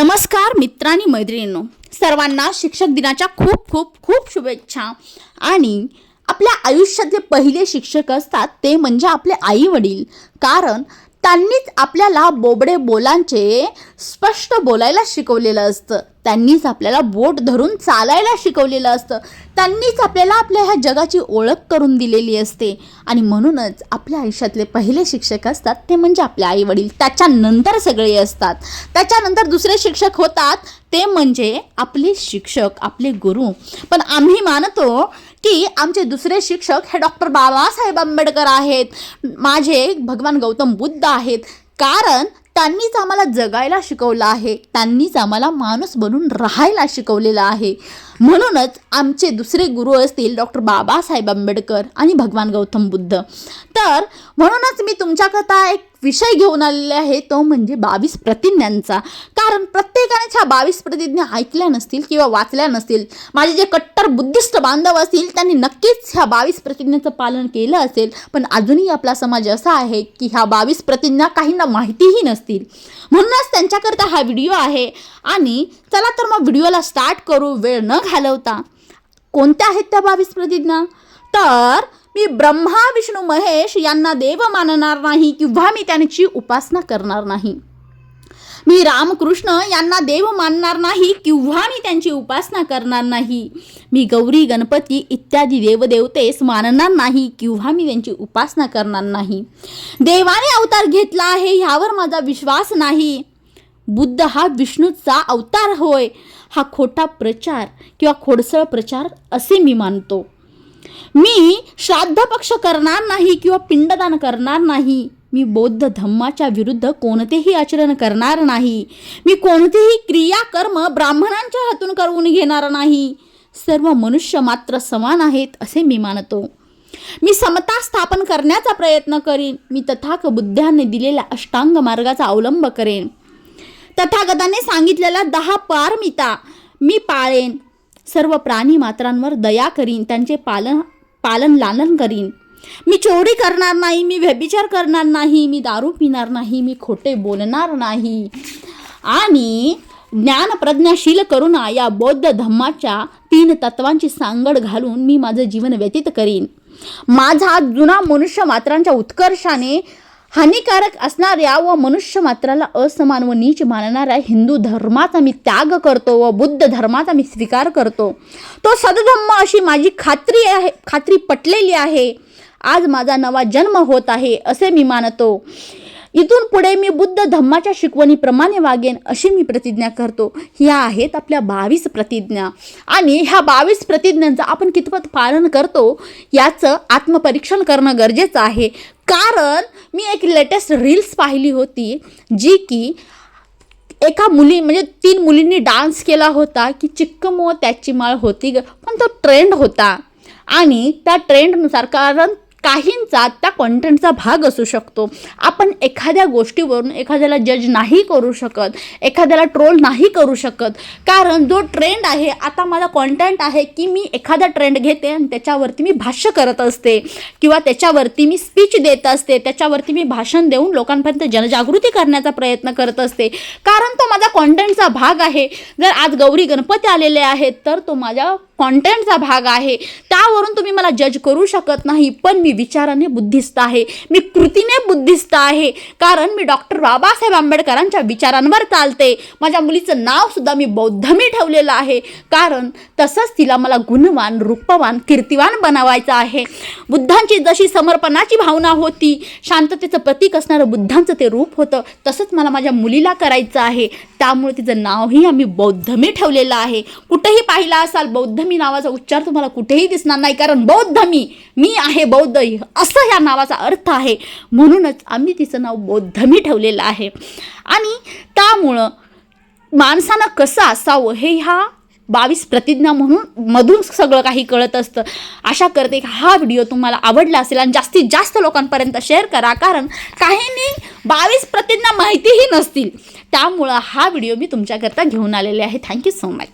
नमस्कार मित्रांनी मैत्रिणींनो. सर्वांना शिक्षक दिनाच्या खूप खूप खूप शुभेच्छा. आणि आपल्या आयुष्यातले पहिले शिक्षक असतात ते म्हणजे आपले आई वडील कारण त्यांनीच आपल्याला बोबडे बोलांचे स्पष्ट बोलायला शिकवलेलं असतं. त्यांनीच आपल्याला बोट धरून चालायला शिकवलेलं असतं. त्यांनीच आपल्याला आपल्या ह्या जगाची ओळख करून दिलेली असते. आणि म्हणूनच आपल्या आयुष्यातले पहिले शिक्षक असतात ते म्हणजे आपले आई वडील त्याच्यानंतर सगळे असतात. त्याच्यानंतर दुसरे शिक्षक होतात ते म्हणजे आपले शिक्षक आपले गुरु. पण आम्ही मानतो की आमचे दुसरे शिक्षक हे डॉक्टर बाबासाहेब आंबेडकर आहेत. माझे भगवान गौतम बुद्ध आहेत. कारण त्यांनीच आम्हाला जगायला शिकवलं आहे. त्यांनीच आम्हाला माणूस बनून राहायला शिकवलेलं आहे. म्हणूनच आमचे दुसरे गुरु असतील डॉक्टर बाबासाहेब आंबेडकर आणि भगवान गौतम बुद्ध. तर म्हणूनच मी तुमच्याकरता एक विषय घेऊन आलेले आहे तो म्हणजे बावीस प्रतिज्ञांचा. कारण प्रत्येकानेच ह्या बावीस प्रतिज्ञा ऐकल्या नसतील किंवा वाचल्या नसतील माझे जे कट्टर बुद्धिस्ट बांधव असतील त्यांनी नक्कीच ह्या बावीस प्रतिज्ञेचं पालन केलं असेल. पण अजूनही आपला समाज असा आहे की ह्या बावीस प्रतिज्ञा काहींना माहितीही नसतील. म्हणूनच त्यांच्याकरता हा व्हिडिओ आहे. आणि चला तर मग व्हिडिओला स्टार्ट करू. वेळ न घालवता. कोणत्या आहेत त्या बावीस प्रतिज्ञा तर मी ब्रह्मा विष्णू महेश यांना देव मानणार नाही किंवा मी त्यांची उपासना करणार नाही. मी रामकृष्ण यांना देव मानणार नाही किंवा मी त्यांची उपासना करणार नाही. मी गौरी गणपती इत्यादी देवदेवतेस मानणार नाही किंवा मी त्यांची उपासना करणार नाही. देवाने अवतार घेतला आहे ह्यावर माझा विश्वास नाही. बुद्ध हा विष्णूचा अवतार होय. हा खोटा प्रचार किंवा खोडसळ प्रचार असे मी मानतो. मी श्राद्ध पक्ष करणार नाही किंवा पिंडदान करणार नाही. मी बौद्ध धम्माच्या विरुद्ध कोणतेही आचरण करणार नाही. मी कोणतेही क्रियाकर्म ब्राह्मणांच्या हातून करून घेणार नाही. सर्व मनुष्य मात्र समान आहेत असे मी मानतो. मी समता स्थापन करण्याचा प्रयत्न करीन. मी तथाक बुद्धांनी दिलेल्या अष्टांग मार्गाचा अवलंब करेन. तथागताने सांगितलेला दहा पारमिता मी पाळेन. सर्व प्राणी मात्रांवर दया करीन. त्यांचे पालन पालन लालन करीन. मी चोरी करणार नाही. मी व्यभिचार करणार नाही. मी दारू पिणार नाही. मी खोटे बोलणार नाही. आणि ज्ञान प्रज्ञाशील करुणा या बौद्ध धम्माच्या तीन तत्वांची सांगड घालून मी माझं जीवन व्यतीत करीन. माझा जुना मनुष्य मात्रांच्या उत्कर्षाने हानिकारक असणाऱ्या व मनुष्य मात्राला असमान व नीच मानणाऱ्या हिंदू धर्माचा मी त्याग करतो व बुद्ध धर्माचा मी स्वीकार करतो. तो सदधम्म अशी माझी खात्री आहे खात्री पटलेली आहे. आज माझा नवा जन्म होत आहे असे मी मानतो. इथून पुढे मी बुद्ध धम्माच्या शिकवणीप्रमाणे वागेन अशी मी प्रतिज्ञा करतो. ह्या आहेत आपल्या बावीस प्रतिज्ञा. आणि ह्या बावीस प्रतिज्ञांचं आपण कितपत पालन करतो याचं आत्मपरीक्षण करणं गरजेचं आहे. कारण मी एक लेटेस्ट रील्स पाहिली होती जी की एका मुली म्हणजे तीन मुलींनी डान्स केला होता की चिक्कमो त्याची माळ होती ग पण तो ट्रेंड होता. आणि त्या ट्रेंडनुसार कारण काहींचा त्या कॉन्टेंटचा भाग असू शकतो. आपण एखाद्या गोष्टीवरून एखाद्याला जज नाही करू शकत एखाद्याला ट्रोल नाही करू शकत. कारण जो ट्रेंड आहे आता माझा कॉन्टेंट आहे की मी एखादा ट्रेंड घेते आणि त्याच्यावरती मी भाष्य करत असते किंवा त्याच्यावरती मी स्पीच देत असते त्याच्यावरती मी भाषण देऊन लोकांपर्यंत जनजागृती करण्याचा प्रयत्न करत असते. कारण तो माझा कॉन्टेंटचा भाग आहे. जर आज गौरी गणपती आलेले आहेत तर तो माझ्या कॉन्टेंटचा भाग आहे. त्यावरून तुम्ही मला जज करू शकत नाही पण मी विचाराने बुद्धिस्त आहे. मी कृतीने बुद्धिस्त आहे. कारण मी डॉक्टर बाबासाहेब आंबेडकरांच्या विचारांवर चालते. माझ्या मुलीचं नावसुद्धा मी बौद्धमी ठेवलेलं आहे. कारण तसंच तिला मला गुणवान रूपवान कीर्तिवान बनवायचं आहे. बुद्धांची जशी समर्पणाची भावना होती शांततेचं प्रतीक असणारं बुद्धांचं ते रूप होतं. तसंच मला माझ्या मुलीला करायचं आहे. त्यामुळे तिचं नावही आम्ही बौद्धमी ठेवलेलं आहे. कुठेही पाहिलं असाल बौद्धमी नावाचा उच्चार तुम्हाला कुठेही दिसणार नाही कारण बौद्धमी मी आहे बौद्ध असं ह्या नावाचा अर्थ आहे. म्हणूनच आम्ही तिचं नाव बौद्धमी ठेवलेलं आहे. आणि त्यामुळं माणसानं कसं असावं हे ह्या बावीस प्रतिज्ञा म्हणून मधून सगळं काही कळत असतं. आशा करते की हा व्हिडिओ तुम्हाला आवडला असेल आणि जास्तीत जास्त लोकांपर्यंत शेअर करा कारण काहींनी बावीस प्रतिज्ञा माहितीही नसतील. त्यामुळं हा व्हिडिओ मी तुमच्याकरता घेऊन आलेले आहे. Thank you so much.